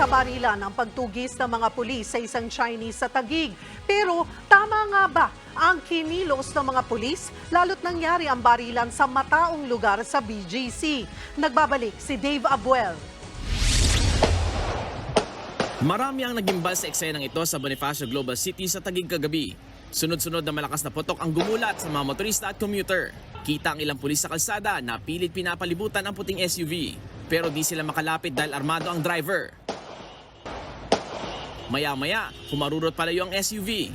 sa barilan ang pagtugis ng mga pulis sa isang Chinese sa Tagig. Pero tama nga ba ang kinilos ng mga pulis lalo't nangyari ang barilan sa mataong lugar sa BGC? Nagbabalik si Dave Abuel. Marami ang nagimbal sa eksenang ito sa Bonifacio Global City sa Taguig kagabi. Sunod-sunod na malakas na putok ang gumulat sa mga motorista at commuter. Kita ang ilang pulis sa kalsada na pilit pinapalibutan ang puting SUV. Pero di sila makalapit dahil armado ang driver. Maya-maya, humarurot palayo ang SUV.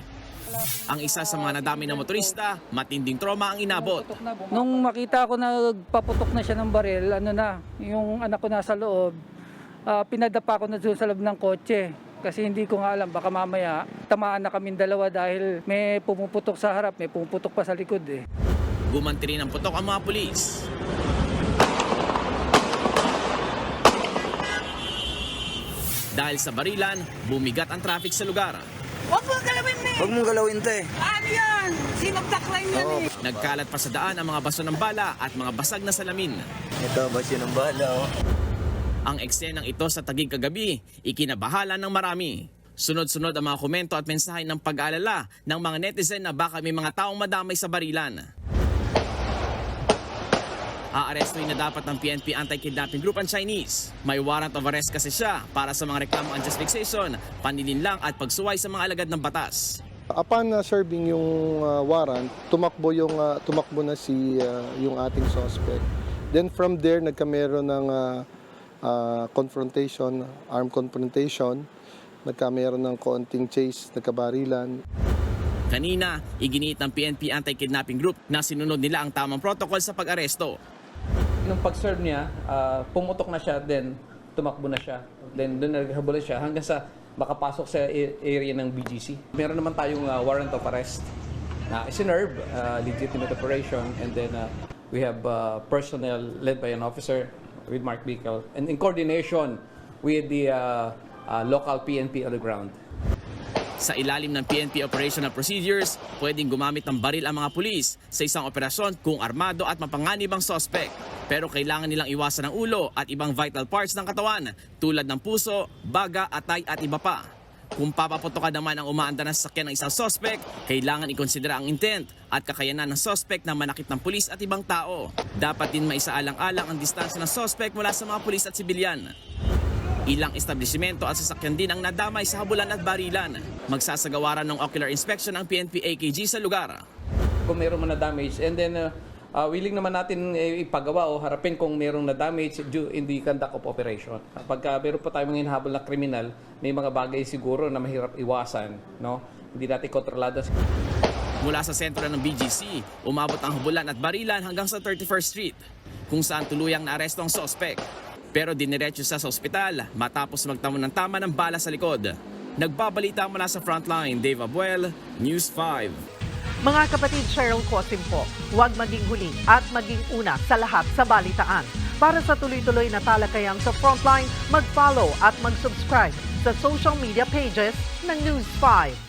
Ang isa sa mga nadami na motorista, matinding trauma ang inabot. Nung makita ko na nagpaputok na siya ng baril, ano na, yung anak ko nasa loob, ah, pinadapa ko na doon sa loob ng kotse. Kasi hindi ko nga alam, baka mamaya tamaan na kaming dalawa dahil may pumuputok sa harap, may pumuputok pa sa likod eh. Gumanti rin ang putok ang mga pulis. Dahil sa barilan, bumigat ang traffic sa lugar. Huwag mo galawin, me! Huwag mong galawin to eh. Ano yan? Sinagtaklan yan Oo. eh. Nagkalat pa sa daan ang mga baso ng bala at mga basag na salamin. Ito, ba siya ng bala oh. Ang eksenang ito sa tagig kagabi, ikinabahala ng marami. Sunod-sunod ang mga komento at mensahe ng pag-aalala ng mga netizen na baka may mga taong madamay sa barilan. Aarestuin na dapat ng PNP Anti-Kidnapping Group ang Chinese. May warrant of arrest kasi siya para sa mga reklamo unjust fixation, panininlang at pagsuway sa mga alagad ng batas. Upon uh, serving yung uh, warrant, tumakbo yung uh, tumakbo na si uh, yung ating suspect. Then from there nagkameron ng uh, uh, confrontation, armed confrontation. Nagkameron ng konting chase, nagkabarilan. Kanina, iginiit ng PNP Anti-Kidnapping Group na sinunod nila ang tamang protocol sa pag-aresto. Nung pag-serve niya, ah, pumutok na siya, then tumakbo na siya. Then doon naghabulan siya hanggang sa makapasok sa area ng BGC. Meron naman tayong ah, warrant of arrest na isinerve, ah, legitimate operation, and then ah, we have ah, personnel led by an officer with Mark Bickel, and in coordination with the ah, ah, local PNP on the ground. Sa ilalim ng PNP operational procedures, pwedeng gumamit ng baril ang mga pulis sa isang operasyon kung armado at mapanganib ang sospek. Pero kailangan nilang iwasan ang ulo at ibang vital parts ng katawan tulad ng puso, baga, atay at iba pa. Kung papaputokan naman ang umaanda ng sasakyan ng isang sospek, kailangan ikonsidera ang intent at kakayanan ng sospek na manakit ng pulis at ibang tao. Dapat din maisaalang-alang ang distansya ng sospek mula sa mga pulis at sibilyan. Ilang establishmento at sasakyan din ang nadamay sa habulan at barilan. Magsasagawaran ng ocular inspection ang PNP AKG sa lugar. kung meron man na damage and then uh, uh, willing naman natin eh, ipagawa o harapin kung merong na damage due in the conduct of operation. Pagka meron pa tayong hinahabol na kriminal, may mga bagay siguro na mahirap iwasan, no? Hindi natin kontrolado. Mula sa sentro ng BGC, umabot ang habulan at barilan hanggang sa 31st Street, kung saan tuluyang naaresto ang sospek. Pero diniretso siya sa ospital matapos magtamo ng tama ng bala sa likod. Nagbabalita mula sa frontline, Dave Abuel, News 5. Mga kapatid Cheryl Cosim po, huwag maging huli at maging una sa lahat sa balitaan. Para sa tuloy-tuloy na talakayan sa Frontline, mag-follow at mag-subscribe sa social media pages ng News 5.